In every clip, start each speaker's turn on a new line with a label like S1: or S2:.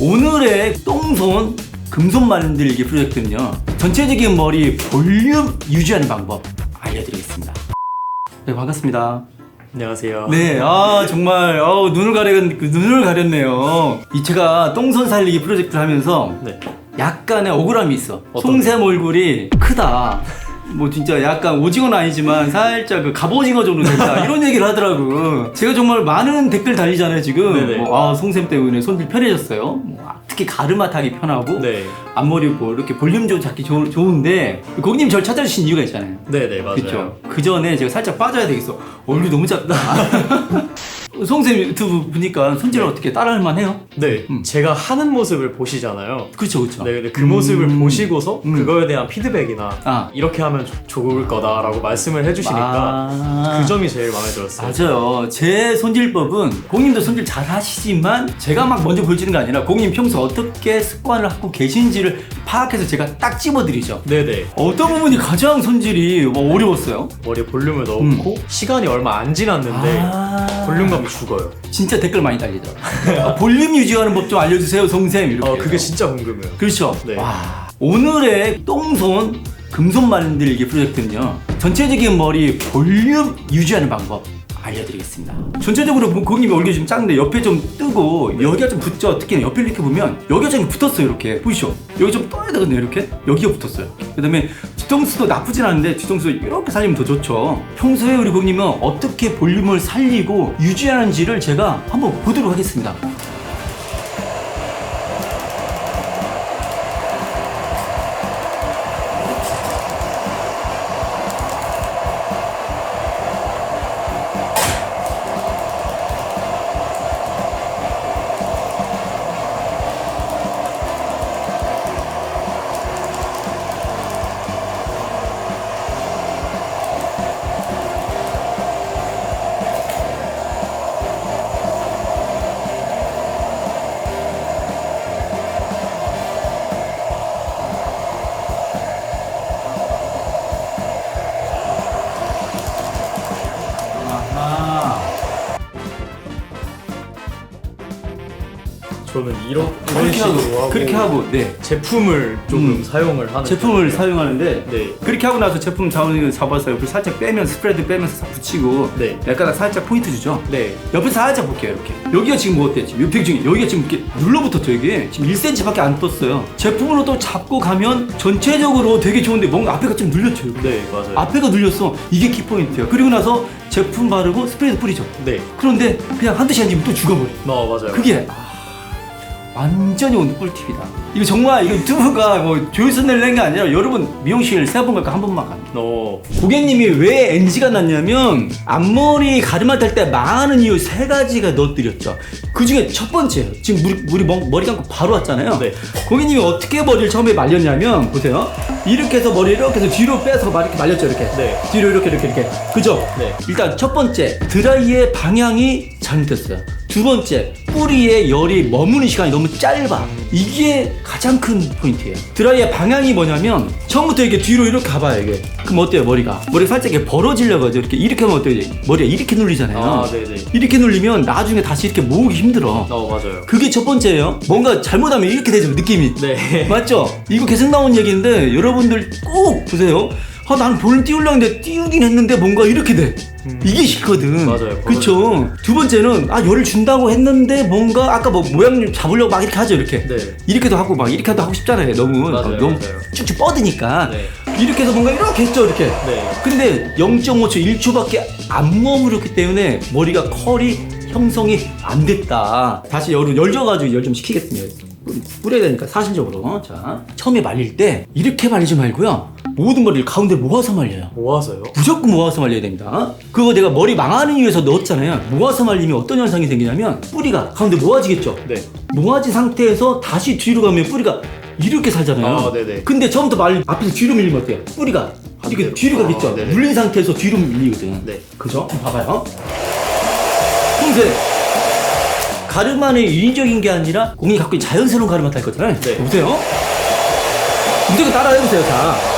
S1: 오늘의 똥손 금손 만들기 프로젝트는요 전체적인 머리 볼륨 유지하는 방법 알려드리겠습니다 네 반갑습니다
S2: 안녕하세요.
S1: 네, 아 정말 어, 눈을 가렸 눈을 가렸네요. 이 제가 똥손 살리기 프로젝트를 하면서
S2: 네.
S1: 약간의 억울함이 있어.
S2: 어떤
S1: 송샘 얼굴이 크다. 뭐 진짜 약간 오징어는 아니지만 살짝 그 갑오징어 정도 된다 이런 얘기를 하더라고. 제가 정말 많은 댓글 달리잖아요 지금.
S2: 네네.
S1: 뭐, 아 송샘 때문에 손질 편해졌어요. 뭐, 아, 특히 가르마 타기 편하고
S2: 네.
S1: 앞머리 뭐 이렇게 볼륨 좀 잡기 좋, 좋은데 고객님 저를 찾아주신 이유가 있잖아요.
S2: 네, 네, 맞아요.
S1: 그렇죠. 그 전에 제가 살짝 빠져야 되겠어. 얼굴이 너무 작다. 송쌤 유튜브 보니까 손질을 어떻게 따라할 만해요?
S2: 네.
S1: 음.
S2: 제가 하는 모습을 보시잖아요.
S1: 그렇죠, 그렇죠.
S2: 네, 근데 그 모습을
S1: 음.
S2: 보시고서
S1: 음.
S2: 그거에 대한 피드백이나
S1: 아.
S2: 이렇게 하면 조- 좋을 거다라고 말씀을 해주시니까
S1: 아.
S2: 그 점이 제일 마음에 들었어요.
S1: 맞아요. 제 손질법은 공님도 손질 잘 하시지만 제가 막 먼저 보여주는 게 아니라 공님 평소 어떻게 습관을 갖고 계신지를 파악해서 제가 딱 집어드리죠.
S2: 네, 네.
S1: 어떤 부분이 가장 손질이 뭐 어려웠어요?
S2: 머리에 볼륨을 넣고 시간이 얼마 안 지났는데
S1: 음. 아.
S2: 볼륨감이 죽어요.
S1: 진짜 댓글 많이 달리더라고요. 아, 볼륨 유지하는 법 좀 알려주세요, 송쌤. 이렇게.
S2: 어, 그게 진짜 궁금해요.
S1: 그렇죠.
S2: 네.
S1: 와. 오늘의 똥손 금손 만들기 프로젝트는요. 전체적인 머리 볼륨 유지하는 방법 알려드리겠습니다. 전체적으로 뭐 고객님 얼굴이 좀 작은데 옆에 좀 뜨고 여기가 좀 붙죠. 특히 옆에 이렇게 보면 여기가 좀 붙었어요. 이렇게 보이시죠? 여기 좀 떠야 되거든요. 이렇게 여기가 붙었어요. 그다음에 뒤통수도 나쁘진 않은데 뒤통수 이렇게 살리면 더 좋죠. 평소에 우리 고객님은 어떻게 볼륨을 살리고 유지하는지를 제가 한번 보도록 하겠습니다.
S2: 저는 이런, 이런
S1: 그렇게
S2: 식으로
S1: 하고,
S2: 하고
S1: 그렇게 하고 네
S2: 제품을 조금
S1: 음.
S2: 사용을 하는
S1: 제품을
S2: 편이에요.
S1: 사용하는데
S2: 네.
S1: 그렇게 하고 나서 제품 잡으면 잡아서 옆을 살짝 빼면 스프레드 빼면서 싹 붙이고
S2: 네.
S1: 약간 살짝 포인트 주죠.
S2: 네.
S1: 옆에 살짝 볼게요 이렇게 여기가 지금 뭐 어때 지금 옆에 지금 여기가 지금 이렇게 눌러붙었죠 이게 지금 1cm밖에 안 떴어요 제품으로 또 잡고 가면 전체적으로 되게 좋은데 뭔가 앞에가 좀 눌렸죠 이렇게.
S2: 네, 맞아요.
S1: 앞에가 눌렸어 이게 키 포인트예요 그리고 나서 제품 바르고 스프레드 뿌리죠
S2: 네.
S1: 그런데 그냥 한두 시간 지면 또 죽어버려
S2: 어, 맞아요.
S1: 그게 아, 완전히 오늘 꿀팁이다. 이거 정말 이거 유튜브가 뭐 조회수 내는 게 아니라 여러분 미용실 세 번 갈까 한 번만 가는.
S2: 어,
S1: 고객님이 왜 NG가 났냐면 앞머리 가르마 탈때 망하는 이유 세 가지가 넣어드렸죠. 그 중에 첫 번째예요. 지금 물이, 물이 멍- 머리 감고 바로 왔잖아요.
S2: 네.
S1: 고객님이 어떻게 머리를 처음에 말렸냐면 보세요. 이렇게 해서 머리 이렇게 해서 뒤로 빼서 막 이렇게 말렸죠 이렇게.
S2: 네.
S1: 뒤로 이렇게 이렇게 이렇게. 그죠?
S2: 네.
S1: 일단 첫 번째 드라이의 방향이 잘못됐어요. 두 번째 뿌리에 열이 머무는 시간이 너무 짧아. 이게 가장 큰 포인트예요. 드라이의 방향이 뭐냐면 처음부터 이렇게 뒤로 이렇게 가봐요 이게. 그럼 어때요 머리가? 머리가 살짝 이렇게 벌어지려고 하죠. 이렇게 이렇게 하면 어때요? 머리가 이렇게 눌리잖아요.
S2: 아, 네네.
S1: 이렇게 눌리면 나중에 다시 이렇게 모으기 힘들어.
S2: 어, 맞아요.
S1: 그게 첫 번째예요. 뭔가 잘못하면 이렇게 되죠 느낌이.
S2: 네.
S1: 맞죠? 이거 계속 나온 얘기인데 여러분들 꼭 보세요. 아, 나는 볼륨 띄우려고 했는데 띄우긴 했는데 뭔가 이렇게 돼. 이게 싫거든.
S2: 맞아요.
S1: 그쵸? 두 번째는 아 열을 준다고 했는데 뭔가 아까 뭐 모양 잡으려고 막 이렇게 하죠 이렇게.
S2: 네.
S1: 이렇게도 하고 막 이렇게도 하고 싶잖아요. 너무
S2: 맞아요,
S1: 너무
S2: 맞아요.
S1: 쭉쭉 뻗으니까
S2: 네.
S1: 이렇게 해서 뭔가 이렇게 했죠 이렇게.
S2: 네.
S1: 근데 0.5초, 1초밖에 안 머무르기 때문에 머리가 컬이 형성이 안 됐다. 다시 열을 열 줘가지고 열 좀 식히겠습니다. 뿌려야 되니까 사실적으로. 자, 처음에 말릴 때 이렇게 말리지 말고요. 모든 머리를 가운데 모아서 말려요.
S2: 모아서요?
S1: 무조건 모아서 말려야 됩니다. 그거 내가 머리 망하는 이유에서 넣었잖아요. 모아서 말리면 어떤 현상이 생기냐면 뿌리가 가운데 모아지겠죠.
S2: 네.
S1: 모아진 상태에서 다시 뒤로 가면 뿌리가 이렇게 살잖아요.
S2: 아, 네네.
S1: 근데 처음부터 말 앞에서 뒤로 밀리면 어때요? 뿌리가 이렇게
S2: 반대로.
S1: 뒤로
S2: 아,
S1: 가겠죠.
S2: 네네.
S1: 물린 상태에서 뒤로 밀리거든.
S2: 네.
S1: 그죠? 봐봐요. 평소에 가르마는 인위적인 게 아니라 공이 갖고 있는 자연스러운 가르마 탈 거잖아요.
S2: 네.
S1: 보세요. 무조건 따라 해보세요. 자.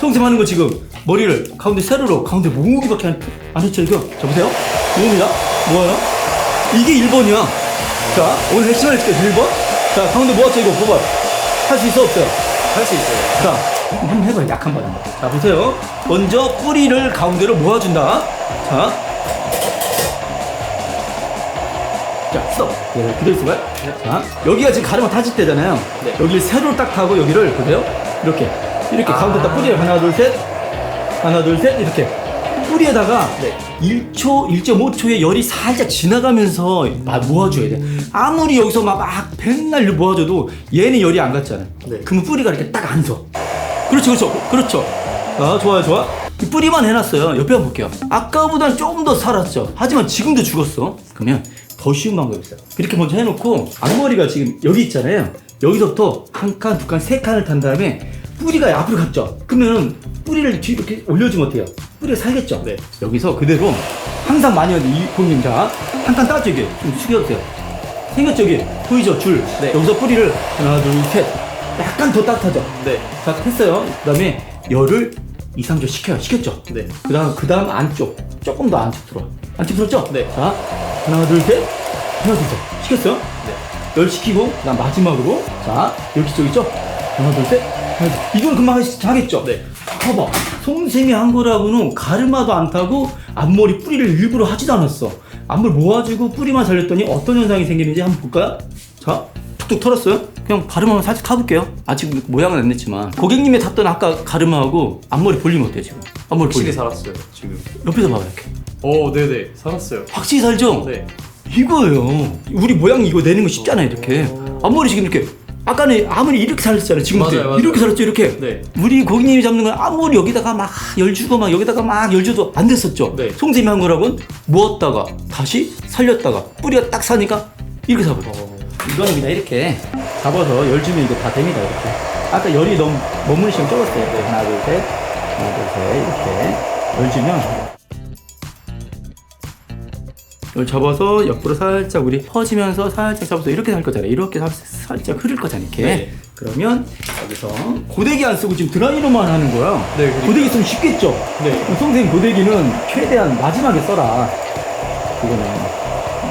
S1: 송쌤 하는 거 지금 머리를 가운데 세로로 가운데 모으기밖에 안, 안 했죠 이거 자 보세요 모읍니다 모아요 이게 1번이야. 자, 오늘 핵심을 해줄게, 1번. 자, 가운데 모았죠, 이거 봐봐. 할 수 있어, 없어요?
S2: 할 수 있어요.
S1: 자, 한번 해봐요, 약한 번. 자, 보세요. 먼저 뿌리를 가운데로 모아준다. 자. 자, 스톱. 예, 그대로 있어봐요. 자, 여기가 지금 가르마 타질 때잖아요.
S2: 네.
S1: 여기를 세로를 딱 타고 여기를 보세요. 이렇게. 이렇게 가운데 딱 뿌리를 하나, 둘, 셋. 하나, 둘, 셋. 이렇게. 뿌리에다가
S2: 네.
S1: 1초, 1.5초의 열이 살짝 지나가면서 마- 모아줘야 돼. 아무리 여기서 막, 막 백날 모아줘도 얘는 열이 안 갔잖아요.
S2: 네.
S1: 그러면 뿌리가 이렇게 딱안 서. 그렇죠, 그렇죠, 그렇죠. 아, 좋아요, 좋아. 이 뿌리만 해놨어요. 옆에 한번 볼게요. 아까보다는 조금 더 살았죠. 하지만 지금도 죽었어. 그러면 더 쉬운 방법이 있어요. 이렇게 먼저 해놓고 앞머리가 지금 여기 있잖아요. 여기서부터 한 칸, 두 칸, 세 칸을 탄 다음에 뿌리가 앞으로 갔죠. 그러면 뿌리를 뒤로 이렇게 올려주면 어때요? 뿌리가 살겠죠?
S2: 네.
S1: 여기서 그대로 항상 많이 하는 이 공님 자, 한 칸 따죠, 이게. 좀 숙여주세요. 생겼죠, 여기? 보이죠, 줄?
S2: 네.
S1: 여기서 뿌리를 하나, 둘, 셋. 약간 더 따뜻하죠?
S2: 네.
S1: 자, 했어요. 그 다음에 열을 2, 3조 시켜요. 시켰죠?
S2: 네.
S1: 그 다음, 그 다음 안쪽. 조금 더 안쪽 들어와. 안쪽 들었죠?
S2: 네.
S1: 자, 하나, 둘, 셋. 하나, 둘, 셋. 시켰어요?
S2: 네.
S1: 열 시키고, 그 다음 마지막으로. 자, 여기 쪽 있죠? 하나, 둘, 셋. 이건 금방 하시- 하겠죠?
S2: 네.
S1: 봐봐. 송샘이 한 거라고는 가르마도 안 타고 앞머리 뿌리를 일부러 하지도 않았어. 앞머리 모아주고 뿌리만 살렸더니 어떤 현상이 생기는지 한번 볼까요? 자, 툭툭 털었어요? 그냥 가르마만 살짝 타볼게요. 아직 모양은 안 냈지만. 고객님이 탔던 아까 가르마하고 앞머리 볼륨 어때요, 지금? 앞머리
S2: 확실히
S1: 볼륨.
S2: 살았어요. 지금.
S1: 옆에서 봐봐요, 이렇게.
S2: 어, 네네. 살았어요.
S1: 확실히 살죠?
S2: 네.
S1: 이거예요. 우리 모양 이거 내는 거 쉽잖아요, 이렇게. 앞머리 지금 이렇게. 아까는 아무리 이렇게 살렸잖아요, 지금
S2: 맞아요, 맞아요.
S1: 이렇게 살렸죠, 이렇게.
S2: 네.
S1: 우리 고객님이 잡는 건 아무리 여기다가 막 열 주고 막 여기다가 막 열 줘도 안 됐었죠.
S2: 네.
S1: 송샘이 한 거라고는 모았다가 다시 살렸다가 뿌리가 딱 사니까 이렇게 잡아요.
S2: 어,
S1: 이거는 그냥 이렇게 잡아서 열 주면 이거 다 됩니다, 이렇게. 아까 열이 너무 머무는 시간 적었어요. 네, 하나, 둘, 셋. 하나, 둘, 셋. 이렇게 열 주면 이걸 접어서 옆으로 살짝 우리 퍼지면서 살짝 접어서 이렇게 살 거잖아요. 이렇게 살- 살짝 흐를 거잖아요. 이렇게.
S2: 네.
S1: 그러면 여기서 고데기 안 쓰고 지금 드라이로만 하는 거야.
S2: 네, 그러니까요.
S1: 고데기 쓰면 쉽겠죠.
S2: 네.
S1: 선생님 고데기는 최대한 마지막에 써라. 그거는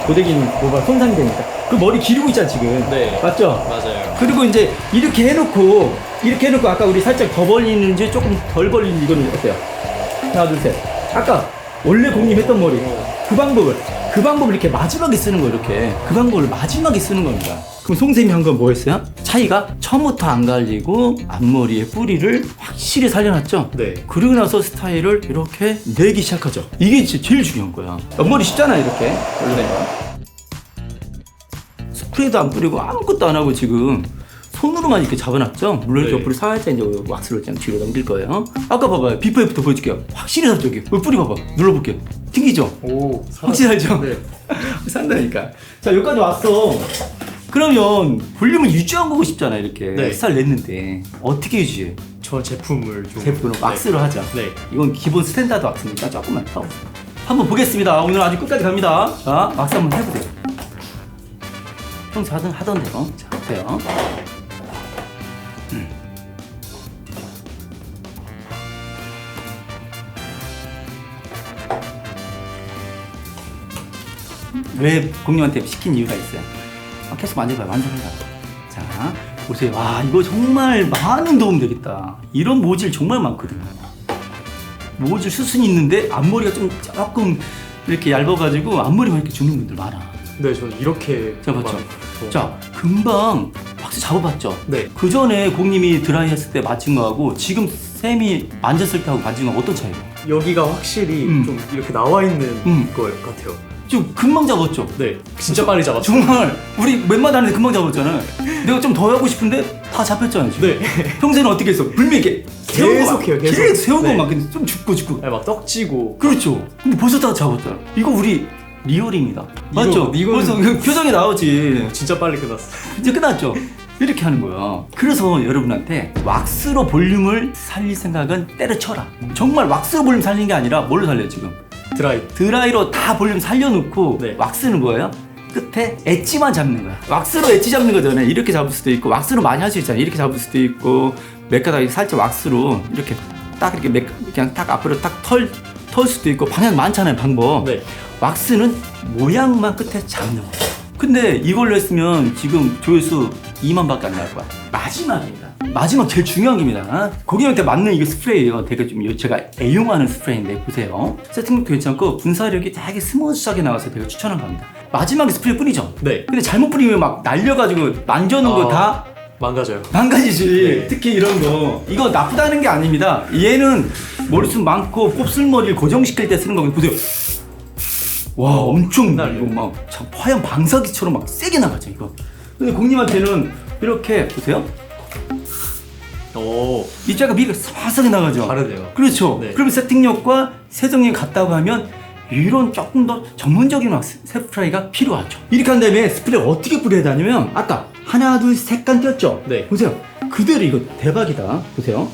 S1: 고데기는 뭐가 손상이 되니까. 그 머리 기르고 있잖아 지금.
S2: 네.
S1: 맞죠?
S2: 맞아요.
S1: 그리고 이제 이렇게 해놓고 이렇게 해놓고 아까 우리 살짝 더 벌리는지 조금 덜 벌리는 이거는 어때요? 하나 둘 셋. 아까 원래 공님 했던 머리 그 방법을 그 방법을 이렇게 마지막에 쓰는 거 이렇게 그 방법을 마지막에 쓰는 겁니다. 그럼 송쌤이 한 건 뭐였어요? 차이가 처음부터 안 갈리고 앞머리에 뿌리를 확실히 살려놨죠.
S2: 네.
S1: 그러고 나서 스타일을 이렇게 내기 시작하죠. 이게 진짜 제일 중요한 거야. 옆머리 쉽잖아 이렇게 원래. 스프레이도 안 뿌리고 아무것도 안 하고 지금 손으로만 이렇게 잡아놨죠? 물론
S2: 네.
S1: 옆으로 살짝 이제 왁스를 그냥 뒤로 넘길 거예요. 아까 봐봐요. 비포 애프터 보여줄게요. 확실히 여기. 여기 뿌리 봐봐. 눌러볼게요. 튕기죠?
S2: 오,
S1: 확실히 살죠?
S2: 네.
S1: 산다니까. 자, 여기까지 왔어. 그러면 볼륨을 유지하고 싶잖아, 이렇게.
S2: 네.
S1: 살 냈는데. 어떻게 유지해?
S2: 저 제품을 좀.
S1: 제품은
S2: 네.
S1: 왁스로 하자.
S2: 네.
S1: 이건 기본 스탠다드 왁스니까 조금만 더. 한번 보겠습니다. 오늘 아주 끝까지 갑니다. 자, 왁스 한번 해보세요. 평소 하던, 하던 대로. 자, 어때요? 왜 공룡한테 시킨 이유가 있어요? 아, 계속 만져봐요. 만져봐요. 자, 보세요. 와, 이거 정말 많은 도움 되겠다. 이런 모질 정말 많거든요. 모질 수순이 있는데 앞머리가 좀 조금 이렇게 얇아가지고 앞머리만 이렇게 죽는 분들 많아.
S2: 네, 저는 이렇게.
S1: 잡았죠?
S2: 좀-
S1: 자, 금방 박스 잡아봤죠?
S2: 네.
S1: 그 전에 공님이 드라이 했을 때 맞춘 거하고 지금 쌤이 만졌을 때하고 맞춘 거 어떤 차이가?
S2: 여기가 확실히
S1: 음.
S2: 좀 이렇게 나와 있는
S1: 음.
S2: 거 같아요.
S1: 지금 금방 잡았죠?
S2: 네. 진짜 빨리 잡았죠.
S1: 정말 우리 웬만 하는데 금방 잡았잖아. 내가 좀 더 하고 싶은데 다 잡혔잖아 지금.
S2: 네.
S1: 평소에는 어떻게 했어? 불미게 세우고
S2: 계속
S1: 막,
S2: 해요, 계속.
S1: 계속 세우고
S2: 네.
S1: 막 근데 좀 죽고 죽고.
S2: 네, 막 떡지고.
S1: 그렇죠. 근데 벌써 다 잡았잖아. 이거 우리 리얼입니다. 맞죠?
S2: 이거는-
S1: 벌써 그 표정이 나오지.
S2: 진짜 빨리 끝났어.
S1: 이제 끝났죠. 이렇게 하는 거야. 그래서 여러분한테 왁스로 볼륨을 살릴 생각은 때려쳐라. 정말 왁스로 볼륨 살리는 게 아니라 뭘로 살려 지금?
S2: 드라이.
S1: 드라이로 다 볼륨 살려놓고
S2: 네.
S1: 왁스는 뭐예요? 끝에 엣지만 잡는 거야. 왁스로 엣지 잡는 거잖아요. 이렇게 잡을 수도 있고 왁스로 많이 할 수 있잖아요. 이렇게 잡을 수도 있고 몇 가닥 살짝 왁스로 이렇게 딱 이렇게 몇, 그냥 딱 앞으로 딱털설 수도 있고 방향 많잖아요 방법
S2: 네.
S1: 왁스는 모양만 끝에 잡는 거예요 근데 이걸로 했으면 지금 조회수 2만밖에 안 나올 거야 마지막입니다 마지막 제일 중요한 겁니다. 고객한테 맞는 이게 스프레이예요. 되게 좀 제가 애용하는 스프레이인데 보세요. 세팅력도 괜찮고 분사력이 되게 스무스하게 나와서 되게 추천한 겁니다. 마지막에 스프레이 뿌리죠?
S2: 네.
S1: 근데 잘못 뿌리면 막 날려가지고 만져놓은
S2: 아.
S1: 거다
S2: 망가져요.
S1: 망가지지.
S2: 네.
S1: 특히 이런 거. 이거 나쁘다는 게 아닙니다. 얘는 머리숱 많고 곱슬머리를 고정시킬 때 쓰는 거거든요. 보세요. 와 엄청
S2: 날려요.
S1: 이거 막참 화염 방사기처럼 막 세게 나가죠 이거. 근데 공님한테는 이렇게 보세요
S2: 오.
S1: 입자가 미리가 사사하게 나가죠.
S2: 다르네요.
S1: 그렇죠.
S2: 네.
S1: 그럼 세팅력과 세정력이 같다고 하면 이런 조금 더 전문적인 스- 스프레이가 필요하죠. 이렇게 한 다음에 스프레이 어떻게 뿌려야 되냐면 아까 하나 둘셋칸 띄었죠?
S2: 네.
S1: 보세요. 그대로 이거 대박이다. 보세요.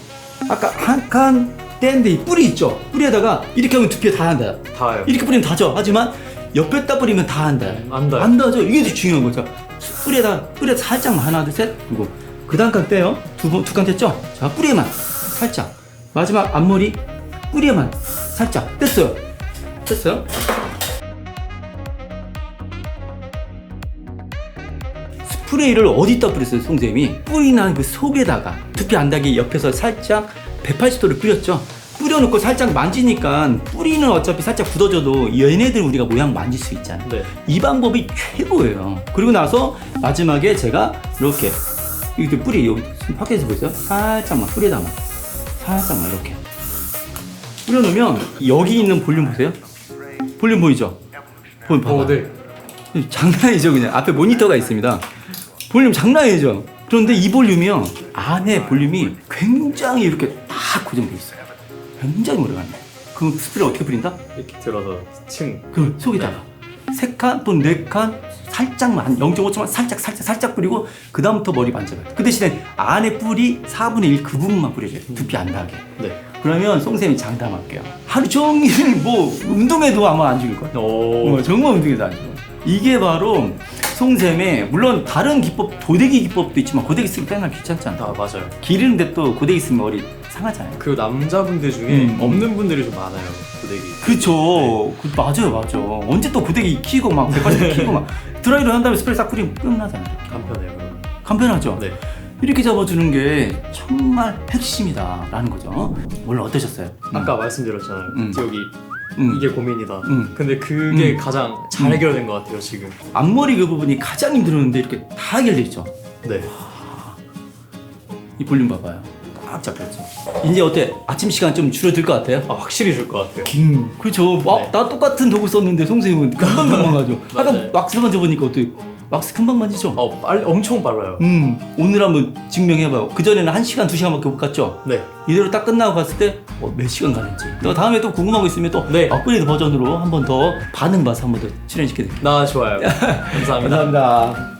S1: 아까 한칸 뗀데 이 뿌리 있죠? 뿌리에다가 이렇게 하면 두피에 다 한다.
S2: 닿아요.
S1: 이렇게 뿌리면 다죠? 하지만 옆에다 뿌리면 다 한다.
S2: 안 닿아요.
S1: 안 닿죠? 이게 더 중요한 거죠. 뿌리에다 뿌리에 살짝만 하나 둘 셋. 그리고 그 다음 칸 떼요. 두두칸 뗐죠? 자 뿌리에만 살짝. 마지막 앞머리 뿌리에만 살짝 뗐어요. 뗐어요? 스프레이를 어디다 뿌렸어요 송쌤이 뿌리나 그 속에다가. 두피 안 닿게 옆에서 살짝 180도를 뿌렸죠? 뿌려놓고 살짝 만지니까 뿌리는 어차피 살짝 굳어져도 얘네들 우리가 모양 만질 수 있잖아요.
S2: 네.
S1: 이 방법이 최고예요. 그리고 나서 마지막에 제가 이렇게 이렇게 뿌리 여기 밖에서 보세요. 살짝만 뿌리다만 살짝만 이렇게 뿌려놓으면 여기 있는 볼륨 보세요. 볼륨 보이죠? 볼륨 봐봐.
S2: 오, 네.
S1: 장난이죠 그냥 앞에 모니터가 있습니다. 볼륨 장난이죠. 그런데 이 볼륨이요 안에 볼륨이 굉장히 이렇게 딱 고정돼 있어요. 굉장히 오래가네. 그럼 스프레이 어떻게 뿌린다?
S2: 이렇게 들어서 층.
S1: 그 속에다가 세 칸 또는 네 칸 살짝만 한 0.5초만 살짝 살짝 살짝 뿌리고 그 다음부터 머리 만져봐요. 그 대신에 안에 뿌리 4분의 1 그 부분만 뿌려줘요. 두피 안 나게.
S2: 네.
S1: 그러면 송쌤이 장담할게요. 하루 종일 뭐 운동해도 아마 안 죽을 거야.
S2: 오.
S1: 어, 정말 운동해도 안 죽어. 이게 바로 송쌤의 물론 다른 기법 고데기 기법도 있지만 고데기 쓰기 꽤나 귀찮잖아.
S2: 아, 맞아요.
S1: 기르는데 또 고데기 쓰면 머리 상하잖아요.
S2: 그 남자분들 중에
S1: 음.
S2: 없는 분들이 좀 많아요. 고데기.
S1: 그쵸. 그, 맞아요, 맞아. 언제 또 고데기 키고 막 180도 키고 막 드라이를 한 다음에 스프레이 싹 뿌리면 끝나잖아요.
S2: 간편해요. 그럼.
S1: 간편하죠?
S2: 네.
S1: 이렇게 잡아주는 게 정말 핵심이다라는 거죠. 물론 어떠셨어요?
S2: 아까 말씀드렸잖아요.
S1: 음.
S2: 여기
S1: 음.
S2: 이게 고민이다.
S1: 음.
S2: 근데 그게
S1: 음.
S2: 가장 잘
S1: 음.
S2: 해결된 것 같아요 지금.
S1: 앞머리 그 부분이 가장 힘들었는데 이렇게 다 해결돼 있죠.
S2: 네.
S1: 이 볼륨 봐봐요. 딱 잡혔죠. 이제 어때? 아침 시간 좀 줄어들 것 같아요?
S2: 아 확실히 줄 것 같아요.
S1: 음, 그렇죠. 와,
S2: 네.
S1: 나 똑같은 도구 썼는데 송쌤은 금방 금방 가죠. 아까
S2: 맞아요.
S1: 왁스 만져보니까 어때? 왁스 금방 만지죠?
S2: 어 빨리 엄청 빨라요.
S1: 음, 오늘 한번 증명해봐요. 그전에는 1시간, 2시간밖에 못 갔죠?
S2: 네.
S1: 이대로 딱 끝나고 갔을 때, 어, 몇 시간 가는지. 또 다음에 또 궁금한 거 있으면 또,
S2: 네.
S1: 업그레이드 버전으로 한 번 더 반응 봐서 한 번 더 출연시켜드릴게요.
S2: 나 좋아요. 감사합니다.
S1: 감사합니다.